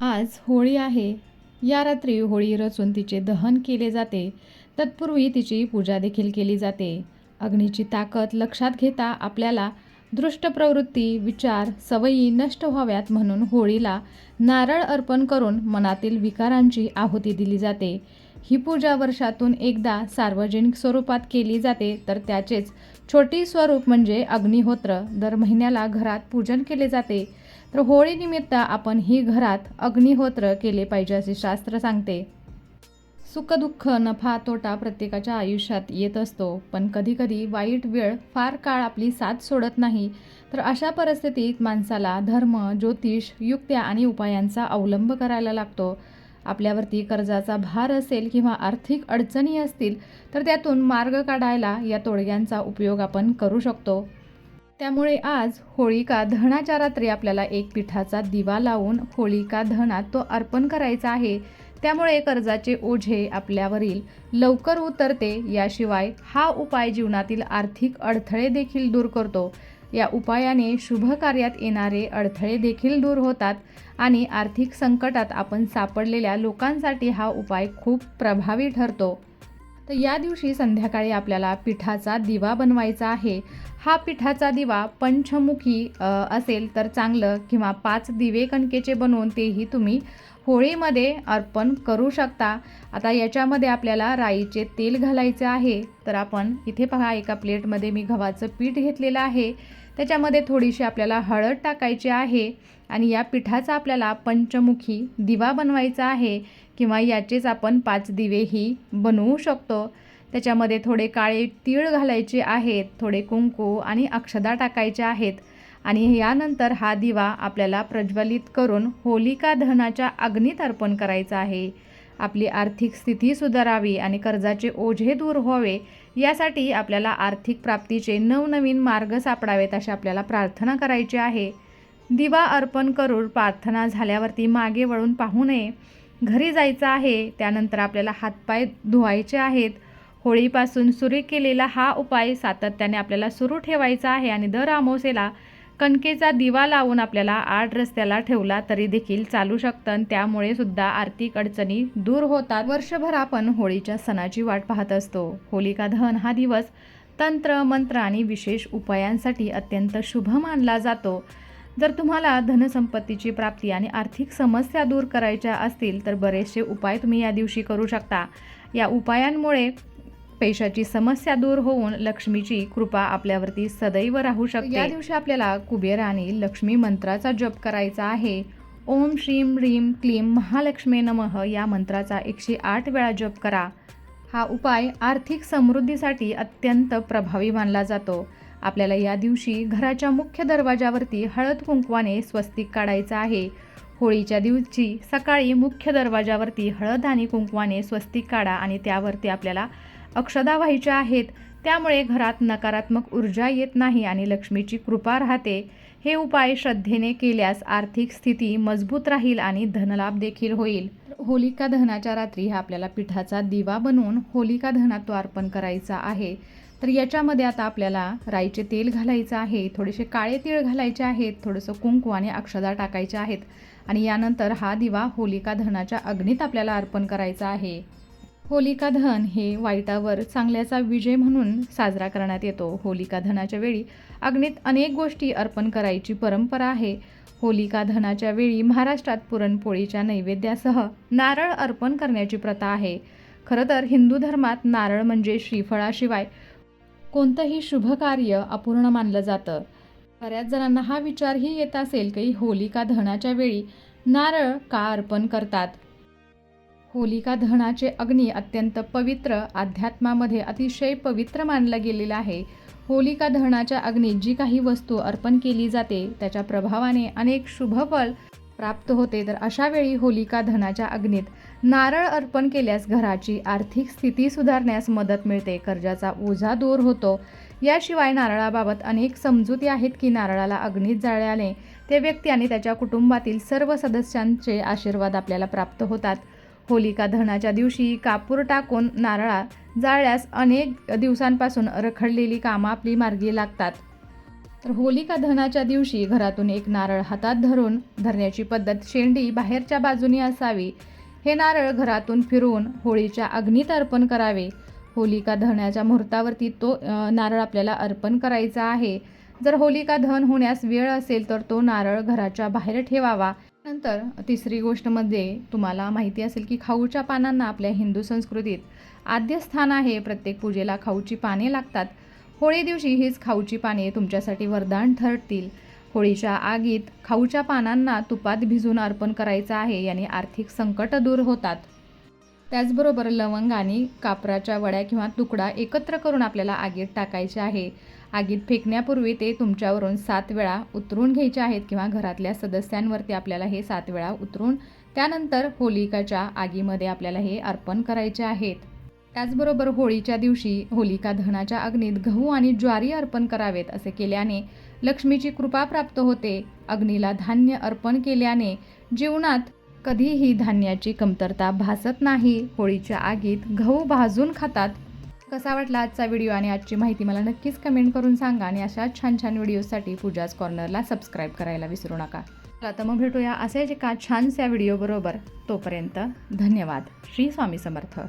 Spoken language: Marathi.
आज होळी आहे. या रात्री होळी रचून तिचे दहन केले जाते. तत्पूर्वी तिची पूजा देखील केली जाते. अग्नीची ताकद लक्षात घेता आपल्याला दृष्ट प्रवृत्ती विचार सवयी नष्ट व्हाव्यात म्हणून होळीला नारळ अर्पण करून मनातील विकारांची आहुती दिली जाते. ही पूजा वर्षातून एकदा सार्वजनिक स्वरूपात केली जाते तर त्याचेच छोटी स्वरूप म्हणजे अग्निहोत्र. दर महिन्याला घरात पूजन केले जाते. तर होळीनिमित्त आपण ही घरात अग्निहोत्र केले पाहिजे असे शास्त्र सांगते. सुखदुःख नफा तोटा प्रत्येकाच्या आयुष्यात येत असतो. पण कधीकधी वाईट वेळ फार काळ आपली साथ सोडत नाही. तर अशा परिस्थितीत माणसाला धर्म ज्योतिष युक्त्या आणि उपायांचा अवलंब करायला लागतो. आपल्यावरती कर्जाचा भार असेल किंवा आर्थिक अडचणी असतील तर त्यातून मार्ग काढायला या तोडग्यांचा उपयोग आपण करू शकतो. त्यामुळे आज होळिका धनाच्या रात्री आपल्याला एक पिठाचा दिवा लावून होळिका दहनात तो अर्पण करायचा आहे. त्यामुळे कर्जाचे ओझे आपल्यावरील लवकर उतरते. याशिवाय हा उपाय जीवनातील आर्थिक अडथळे देखील दूर करतो. या उपायाने शुभ कार्यात येणारे अडथळे देखील दूर होतात आणि आर्थिक संकटात आपण सापडलेल्या लोकांसाठी हा उपाय खूप प्रभावी ठरतो. तर या दिवशी संध्याकाळी आपल्याला पिठाचा दिवा बनवायचा आहे. हा पिठाचा दिवा पंचमुखी असेल तर चांगलं किंवा पाच दिवे कणकेचे बनवून तेही तुम्ही होळीमध्ये अर्पण करू शकता. आता याच्यामध्ये आपल्याला राईचे तेल घालायचे आहे. तर आपण इथे पहा एका प्लेटमध्ये मी गव्हाचं पीठ घेतलेलं आहे. त्याच्यामध्ये थोडीशी आपल्याला हळद टाकायची आहे आणि या पिठाचा आपल्याला पंचमुखी दिवा बनवायचा आहे. किंवा याचेच आपण पाच दिवेही बनवू शकतो. त्याच्यामध्ये थोडे काळे तीळ घालायचे आहेत थोडे कुंकू आणि अक्षदा टाकायच्या आहेत. आणि यानंतर हा दिवा आपल्याला प्रज्वलित करून होलिका दहनाच्या अग्नीत अर्पण करायचा आहे. आपली आर्थिक स्थिती सुधारावी आणि कर्जाचे ओझे दूर व्हावे यासाठी आपल्याला आर्थिक प्राप्तीचे नवनवीन मार्ग सापडावेत अशी आपल्याला प्रार्थना करायची आहे. दिवा अर्पण करून प्रार्थना झाल्यावरती मागे वळून पाहू नये. घरी जायचं आहे त्यानंतर आपल्याला हातपाय धुवायचे आहेत. होळीपासून सुरू केलेला हा उपाय सातत्याने आपल्याला सुरू ठेवायचा आहे आणि दर आमोसेला कणकेचा दिवा लावून आपल्याला आठ रस्त्याला ठेवला तरी देखील चालू शकतं आणि त्यामुळे सुद्धा आर्थिक अडचणी दूर होतात. वर्षभर आपण होळीच्या सणाची वाट पाहत असतो. होलिका दहन हा दिवस तंत्र मंत्र आणि विशेष उपायांसाठी अत्यंत शुभ मानला जातो. जर तुम्हाला धनसंपत्तीची प्राप्ती आणि आर्थिक समस्या दूर करायच्या असतील तर बरेचसे उपाय तुम्ही या दिवशी करू शकता. या उपायांमुळे पैशाची समस्या दूर होऊन लक्ष्मीची कृपा आपल्यावरती सदैव राहू शकते. या दिवशी आपल्याला कुबेर आणि लक्ष्मी मंत्राचा जप करायचा आहे. ओम श्रीम ह्रीम क्लीम महालक्ष्मी नमः या मंत्राचा एकशे आठ वेळा जप करा. हा उपाय आर्थिक समृद्धीसाठी अत्यंत प्रभावी मानला जातो. आपल्याला या दिवशी घराच्या मुख्य दरवाजावरती हळद कुंकवाने स्वस्तिक काढायचं आहे. होळीच्या दिवशी सकाळी मुख्य दरवाजावरती हळद आणि कुंकवाने स्वस्तिक काढा आणि त्यावरती आपल्याला अक्षदा व्हायच्या आहेत. त्यामुळे घरात नकारात्मक ऊर्जा येत नाही आणि लक्ष्मीची कृपा राहते हे उपाय श्रद्धेने केल्यास आर्थिक स्थिती मजबूत राहील आणि धनलाभ देखील होईल. होलिका दहनाच्या रात्री हा आपल्याला पिठाचा दिवा बनवून होलिका दहनात तो अर्पण करायचा आहे. तर याच्यामध्ये आता आपल्याला राईचे तेल घालायचं आहे थोडेसे काळे तीळ घालायचे आहेत थोडंसं कुंकू आणि अक्षदा टाकायचे आहेत आणि यानंतर हा दिवा होलिका दहनाच्या अग्नीत आपल्याला अर्पण करायचा आहे. होलिका दहन हे वाईटावर चांगल्याचा विजय म्हणून साजरा करण्यात येतो. होलिका दहनाच्या वेळी अग्नीत अनेक गोष्टी अर्पण करायची परंपरा आहे. होलिका दहनाच्या वेळी महाराष्ट्रात पुरणपोळीच्या नैवेद्यासह नारळ अर्पण करण्याची प्रथा आहे. खरं तर हिंदू धर्मात नारळ म्हणजे श्रीफळाशिवाय कोणतंही शुभ कार्य अपूर्ण मानलं जातं. बऱ्याच जणांना हा विचारही येत असेल की होलिका दहनाच्या वेळी नारळ का अर्पण करतात? होलिका दहनाचे अग्नी अत्यंत पवित्र अध्यात्मामध्ये अतिशय पवित्र मानलं गेलेलं आहे. होलिका दहनाच्या अग्नीत जी काही वस्तू अर्पण केली जाते त्याच्या प्रभावाने अनेक शुभफल प्राप्त होते. तर अशावेळी होलिका दहनाच्या अग्नीत नारळ अर्पण केल्यास घराची आर्थिक स्थिती सुधारण्यास मदत मिळते. कर्जाचा ओझा दूर होतो. याशिवाय नारळाबाबत अनेक समजुती आहेत की नारळाला अग्नीत जाळल्याने ते व्यक्ती आणि त्याच्या कुटुंबातील सर्व सदस्यांचे आशीर्वाद आपल्याला प्राप्त होतात. होलिका दहनाच्या दिवशी कापूर टाकून नारळा जाळल्यास अनेक दिवसांपासून रखडलेली कामं आपली मार्गी लागतात. तर होलिका दहनाच्या दिवशी घरातून एक नारळ हातात धरून धरण्याची पद्धत शेंडी बाहेरच्या बाजूनी असावी. हे नारळ घरातून फिरवून होळीच्या अग्नीत अर्पण करावे. होलिका दहनाच्या मुहूर्तावरती तो नारळ आपल्याला अर्पण करायचा आहे. जर होलिका दहन होण्यास वेळ असेल तर तो नारळ घराच्या बाहेर ठेवावा. नंतर तिसरी गोष्ट म्हणजे तुम्हाला माहिती असेल की खाऊच्या पानांना आपल्या हिंदू संस्कृतीत आद्य स्थान आहे. प्रत्येक पूजेला खाऊची पाने लागतात. होळी दिवशी हीच खाऊची पाने तुमच्यासाठी वरदान ठरतील. होळीच्या आगीत खाऊच्या पानांना तुपात भिजून अर्पण करायचं आहे. याने आर्थिक संकट दूर होतात. त्याचबरोबर लवंग आणि कापराच्या वड्या किंवा तुकडा एकत्र करून आपल्याला आगीत टाकायचे आहे. आगीत फेकण्यापूर्वी ते तुमच्यावरून सात वेळा उतरून घ्यायचे आहेत किंवा घरातल्या सदस्यांवरती आपल्याला हे सात वेळा उतरून त्यानंतर होलिकाच्या आगीमध्ये आपल्याला हे अर्पण करायचे आहेत. त्याचबरोबर होळीच्या दिवशी होलिका दहनाच्या अग्नीत गहू आणि ज्वारी अर्पण करावेत असे केल्याने लक्ष्मीची कृपा प्राप्त होते. अग्नीला धान्य अर्पण केल्याने जीवनात कधीही धान्याची कमतरता भासत नाही. होळीच्या आगीत गहू भाजून खातात. कसा वाटला आजचा व्हिडिओ आणि आजची माहिती मला नक्कीच कमेंट करून सांगा आणि अशा छान छान व्हिडिओसाठी पूजाच कॉर्नरला सबस्क्राईब करायला विसरू नका. चला तर मग भेटूया असेच एका छानशा व्हिडिओबरोबर तोपर्यंत धन्यवाद. श्री स्वामी समर्थ.